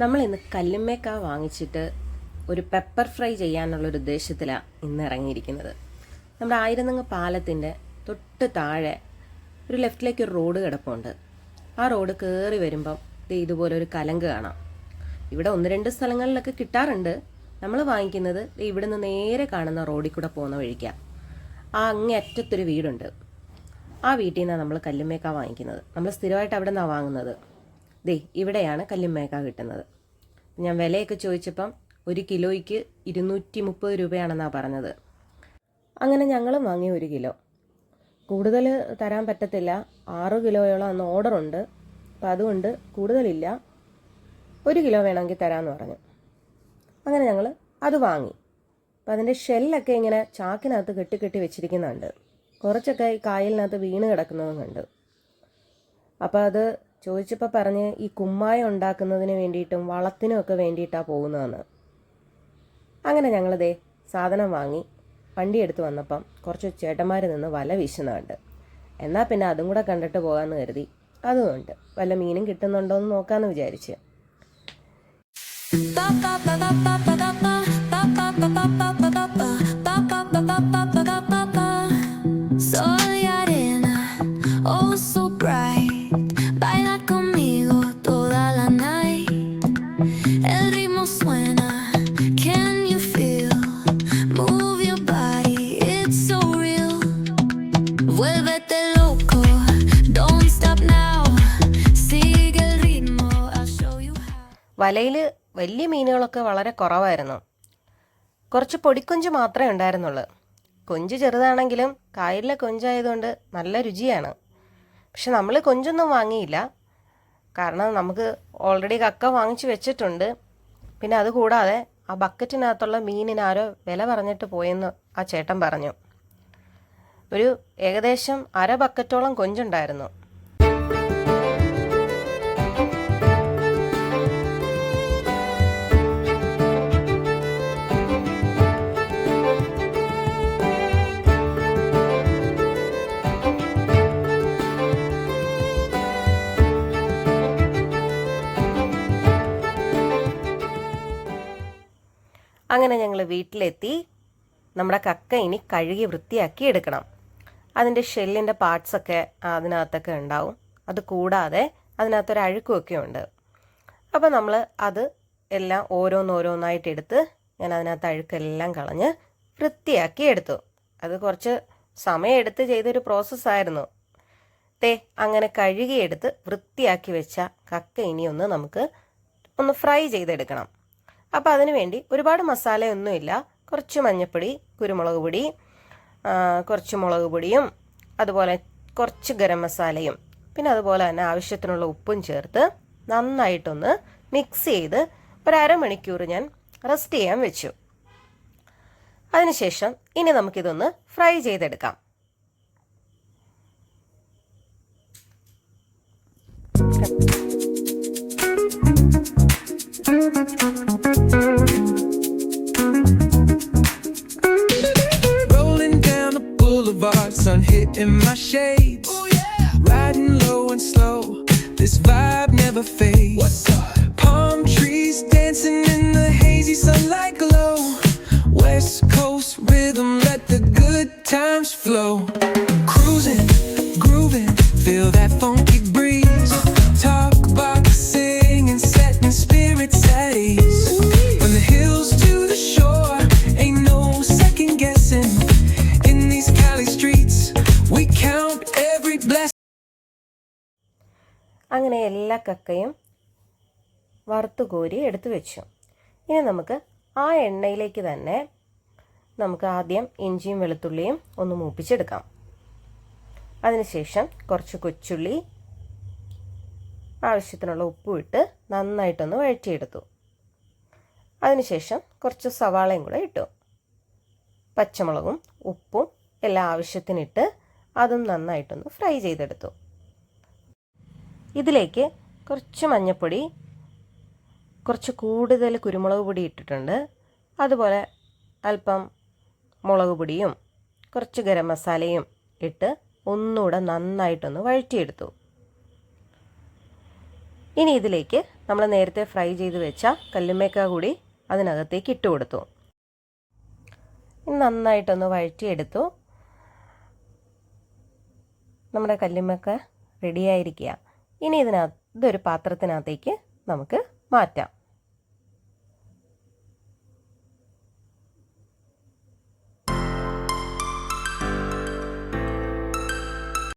നമ്മൾ ഇന്ന് കല്ലുമ്മേക്ക വാങ്ങിച്ചിട്ട് ഒരു പെപ്പർ ഫ്രൈ ചെയ്യാനുള്ളൊരു ഉദ്ദേശത്തിലാണ് ഇന്ന് ഇറങ്ങിയിരിക്കുന്നത്. നമ്മുടെ ആയിരനങ്ങ് പാലത്തിന്റെ തൊട്ട് താഴെ ഒരു ലെഫ്റ്റിലേക്ക് ഒരു റോഡ് കിടപ്പുണ്ട്. ആ റോഡ് കയറി വരുമ്പം ഇതുപോലെ ഒരു കലങ്ക് കാണാം. ഇവിടെ ഒന്ന് രണ്ട് സ്ഥലങ്ങളിലൊക്കെ കിട്ടാറുണ്ട്. നമ്മൾ വാങ്ങിക്കുന്നത് ഇവിടെ നിന്ന് നേരെ കാണുന്ന റോഡിൽ കൂടെ പോകുന്ന വഴിക്കാം. ആ അങ്ങേ അറ്റത്തൊരു വീടുണ്ട്. ആ വീട്ടിൽ നിന്നാണ് നമ്മൾ കല്ലുമ്മേക്ക വാങ്ങിക്കുന്നത്. നമ്മൾ സ്ഥിരമായിട്ട് അവിടെ നിന്നാണ് വാങ്ങുന്നത്. ദേ ഇവിടെയാണ് കല്ലുമ്മേക്ക കിട്ടുന്നത്. ഞാൻ വിലയൊക്കെ ചോദിച്ചപ്പം ഒരു കിലോയ്ക്ക് ഇരുന്നൂറ്റി മുപ്പത് രൂപയാണെന്നാണ് പറഞ്ഞത്. അങ്ങനെ ഞങ്ങളും വാങ്ങി ഒരു കിലോ. കൂടുതൽ തരാൻ പറ്റത്തില്ല. ആറ് കിലോയോളം അന്ന് ഓർഡറുണ്ട്. അപ്പം അതുകൊണ്ട് കൂടുതലില്ല. ഒരു കിലോ വേണമെങ്കിൽ തരാമെന്ന് പറഞ്ഞു. അങ്ങനെ ഞങ്ങൾ അത് വാങ്ങി. അപ്പം അതിന്റെ ഷെല്ലൊക്കെ ഇങ്ങനെ ചാക്കിനകത്ത് കെട്ടി കെട്ടി വെച്ചിരിക്കുന്നുണ്ട്. കുറച്ചൊക്കെ ഈ കായലിനകത്ത് വീണ് കിടക്കുന്നതും കണ്ട്. അപ്പോൾ അത് ചോദിച്ചപ്പോൾ പറഞ്ഞ് ഈ കുമ്മായം ഉണ്ടാക്കുന്നതിന് വേണ്ടിയിട്ടും വളത്തിനും ഒക്കെ വേണ്ടിയിട്ടാണ് പോകുന്നതെന്ന് അങ്ങനെ ഞങ്ങളിതേ സാധനം വാങ്ങി വണ്ടി എടുത്ത് വന്നപ്പം കുറച്ച് ചേട്ടന്മാർ നിന്ന് വല വീശുന്നുണ്ട് എന്നാൽ പിന്നെ അതും കൂടെ കണ്ടിട്ട് പോകാമെന്ന് കരുതി അതുമുണ്ട് വല്ല മീനും കിട്ടുന്നുണ്ടോ എന്ന് നോക്കാമെന്ന് വിചാരിച്ച് വലയിൽ വലിയ മീനുകളൊക്കെ വളരെ കുറവായിരുന്നു. കുറച്ച് പൊടിക്കൊഞ്ച് മാത്രമേ ഉണ്ടായിരുന്നുള്ളൂ. കൊഞ്ച് ചെറുതാണെങ്കിലും കായലിലെ കൊഞ്ചായതുകൊണ്ട് നല്ല രുചിയാണ്. പക്ഷെ നമ്മൾ കൊഞ്ചൊന്നും വാങ്ങിയില്ല. കാരണം നമുക്ക് ഓൾറെഡി കക്ക വാങ്ങിച്ചു വെച്ചിട്ടുണ്ട്. പിന്നെ അതുകൂടാതെ ആ ബക്കറ്റിനകത്തുള്ള മീനിനാരോ വില പറഞ്ഞിട്ട് പോയെന്ന് ആ ചേട്ടൻ പറഞ്ഞു. ഒരു ഏകദേശം അര ബക്കറ്റോളം കൊഞ്ചുണ്ടായിരുന്നു. അങ്ങനെ ഞങ്ങൾ വീട്ടിലെത്തി നമ്മുടെ കക്ക ഇനി കഴുകി വൃത്തിയാക്കി എടുക്കണം. അതിന്റെ ഷെല്ലിന്റെ പാർട്സൊക്കെ അതിനകത്തൊക്കെ ഉണ്ടാവും. അത് കൂടാതെ അതിനകത്തൊരു അഴുക്കുമൊക്കെ ഉണ്ട്. അപ്പോൾ നമ്മൾ അത് എല്ലാം ഓരോന്നോരോന്നായിട്ട് എടുത്ത് ഞാൻ അതിനകത്ത് അഴുക്കെല്ലാം കളഞ്ഞ് വൃത്തിയാക്കി എടുത്തു. അത് കുറച്ച് സമയമെടുത്ത് ചെയ്തൊരു പ്രോസസ്സായിരുന്നു തേ അങ്ങനെ കഴുകിയെടുത്ത് വൃത്തിയാക്കി വെച്ച കക്ക ഇനിയൊന്ന് നമുക്ക് ഒന്ന് ഫ്രൈ ചെയ്തെടുക്കണം. അപ്പോൾ അതിന് വേണ്ടി ഒരുപാട് മസാലയൊന്നുമില്ല. കുറച്ച് മഞ്ഞൾപ്പൊടി കുരുമുളക് പൊടി കുറച്ച് മുളക് പൊടിയും അതുപോലെ കുറച്ച് ഗരം മസാലയും പിന്നെ അതുപോലെ തന്നെ ആവശ്യത്തിനുള്ള ഉപ്പും ചേർത്ത് നന്നായിട്ടൊന്ന് മിക്സ് ചെയ്ത് ഒരു അരമണിക്കൂർ ഞാൻ റെസ്റ്റ് ചെയ്യാൻ വെച്ചു. അതിനുശേഷം ഇനി നമുക്കിതൊന്ന് ഫ്രൈ ചെയ്തെടുക്കാം. Rolling down the boulevard, sun hitting my shades. Oh, Riding low and slow, this vibe never fades. Palm trees dancing in the hazy sunlight glow. West Coast rhythm, let the good times flow. Cruising, grooving, feel that അങ്ങനെ എല്ലാ കക്കയും വറുത്ത് കോരി എടുത്തു വെച്ചു. ഇനി നമുക്ക് ആ എണ്ണയിലേക്ക് തന്നെ നമുക്ക് ആദ്യം ഇഞ്ചിയും വെളുത്തുള്ളിയും ഒന്ന് മൂപ്പിച്ചെടുക്കാം. അതിനുശേഷം കുറച്ച് കൊച്ചുള്ളി ആവശ്യത്തിനുള്ള ഉപ്പും ഇട്ട് നന്നായിട്ടൊന്ന് വഴറ്റിയെടുത്തു. അതിനുശേഷം കുറച്ച് സവാളയും കൂടെ ഇട്ടു. പച്ചമുളകും ഉപ്പും എല്ലാ ആവശ്യത്തിനിട്ട് അതും നന്നായിട്ടൊന്ന് ഫ്രൈ ചെയ്തെടുത്തു. ഇതിലേക്ക് കുറച്ച് മഞ്ഞൾപ്പൊടി കുറച്ച് കൂടുതൽ കുരുമുളക് പൊടി ഇട്ടിട്ടുണ്ട്. അതുപോലെ അല്പം മുളക് പൊടിയും കുറച്ച് ഗരം മസാലയും ഇട്ട് ഒന്നുകൂടെ നന്നായിട്ടൊന്ന് വഴറ്റിയെടുത്തു. ഇനി ഇതിലേക്ക് നമ്മൾ നേരത്തെ ഫ്രൈ ചെയ്ത് വെച്ച കല്ലുമേക്ക കൂടി അതിനകത്തേക്ക് ഇട്ട് കൊടുത്തു. നന്നായിട്ടൊന്ന് വഴറ്റിയെടുത്തു. നമ്മുടെ കല്ലുമ്മക്ക റെഡിയായിരിക്കുക ഇനി ഇതിനകത്ത് ഇതൊരു പാത്രത്തിനകത്തേക്ക് നമുക്ക് മാറ്റാം.